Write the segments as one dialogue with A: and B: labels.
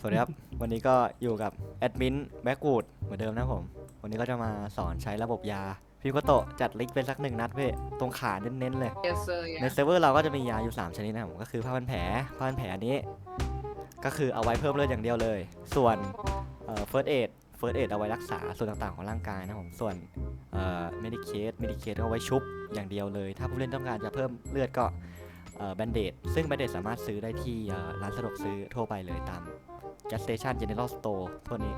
A: สวัสดีครับ วันนี้ก็อยู่กับแอดมินแบ็กวูดเหมือนเดิมนะครับผม วันนี้ก็จะมาสอนใช้ระบบยา พี่ก็โตะจัดลิงก์เป็นสักหนึ่งนัดเพ่ตรงขาเน้นๆเลย
B: yes sir
A: ในเซิร์ฟเวอร์เราก็จะมียาอยู่ 3 ชนิดนะครับผมก็คือผ้าพันแผลผ้าพันแผลอันนี้ ก็คือเอาไว้เพิ่มเลือดอย่างเดียวเลย ส่วนเอ่อ first aid first aid เอาไว้รักษาส่วนต่างๆของร่างกายนะครับผมส่วนเอ่อ medicate medicate ก็เอาไว้ชุบอย่างเดียวเลย ถ้าผู้เล่นต้องการจะเพิ่มเลือดก็เอ่อ band-aid ซึ่ง band-aid สามารถซื้อได้ที่เอ่อร้านสะดวกซื้อทั่วไปเลยตาม gas station general store พวกนี้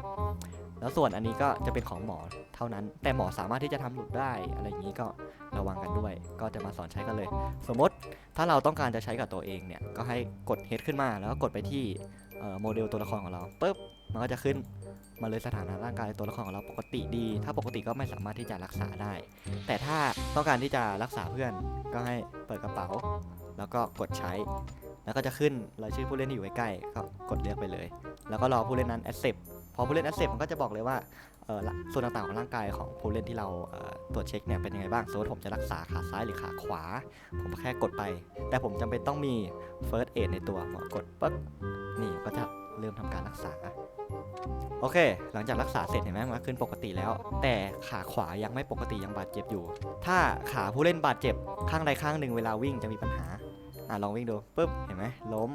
A: แล้วส่วนอันนี้ก็จะเป็นของหมอเท่านั้น แต่หมอสามารถที่จะทำหลุดได้ อะไรอย่างนี้ก็ระวังกันด้วย ก็จะมาสอนใช้กันเลย สมมติถ้าเราต้องการจะใช้กับตัวเองเนี่ย ก็ให้กด head ขึ้นมา แล้วก็กดไปที่โมเดลตัวละครของเราปุ๊บ มันก็จะขึ้นมาเลยสถานะร่างกายตัวละครของเราปกติดี ถ้าปกติก็ไม่สามารถที่จะรักษาได้ แต่ถ้าต้องการที่จะรักษาเพื่อนก็ให้เปิดกระเป๋า แล้วก็กดใช้ แล้วก็จะขึ้นรายชื่อผู้เล่นที่อยู่ใกล้ๆก็กดเลือกไปเลย แล้วก็รอผู้เล่นนั้น accept พอผู้เล่น accept มันก็จะบอกเลยว่าส่วนต่างๆของร่างกายของผู้เล่นที่เราตรวจเช็คเนี่ยเป็นยังไงบ้างสมมติผมจะรักษาขาซ้ายหรือขาขวา ผมแค่กดไป แต่ผมจำเป็นต้องมี first aid ในตัวหมกดปึ๊บนี่ก็จะเริ่มทำการรักษา โอเค หลังจากรักษาเสร็จเห็นไหมมันขึ้นปกติแล้ว แต่ขาขวายังไม่ปกติยังบาดเจ็บอยู่ ถ้าขาผู้เล่นบาดเจ็บข้างใดข้างหนึ่งเวลาวิ่งจะมีปัญหาอะลองวิ่งดูปุ๊บเห็นไหมล้ม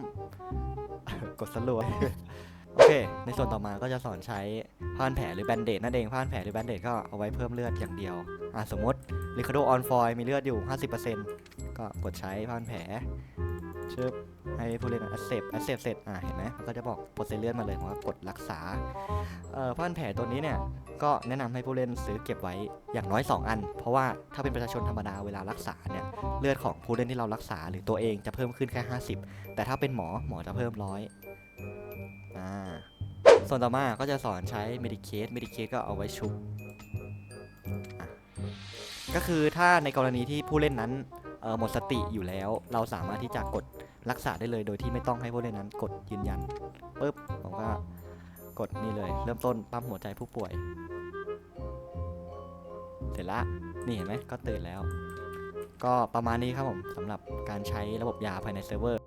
A: กดสลวย โอเค ในส่วนต่อมาก็จะสอนใช้ผ้านแผลหรือแบนเดดนั่นเองผ้านแผลหรือแบนเดดก็เอาไว้เพิ่มเลือดอย่างเดียวอะสมมติลิคาโดออนฟอยมีเลือดอยู่ 50%ก็กดใช้ผ้านแผลชึบให้ผู้เล่น accept accept เสร็จอะเห็นไหมมันก็จะบอกเปอร์เซ็นต์เลือดมาเลยผมก็กดรักษาเอ่อผ้านแผลตัวนี้เนี่ยก็แนะนำให้ผู้เล่นซื้อเก็บไว้อย่างน้อย 2 อัน เพราะว่าถ้าเป็นประชาชนธรรมดาเวลารักษาเนี่ยเลือดของผู้เล่นที่เรารักษาหรือตัวเองจะเพิ่มขึ้นแค่ 50 แต่ถ้าเป็นหมอหมอจะเพิ่มร้อย อ่าส่วนต่อมาก็จะสอนใช้ Medicate Medicate ก็เอาไว้ชุบก็คือถ้าในกรณีที่ผู้เล่นนั้นหมดสติอยู่แล้ว เราสามารถที่จะกดรักษาได้เลย โดยที่ไม่ต้องให้ผู้เล่นนั้น กดยืนยันปุ๊บผมก็กดนี่เลย เริ่มต้นปั๊มหัวใจผู้ป่วย เสร็จละนี่เห็นไหมก็ตื่นแล้ว ก็ประมาณนี้ครับผมสำหรับการใช้ระบบยาภายในเซิร์ฟเวอร์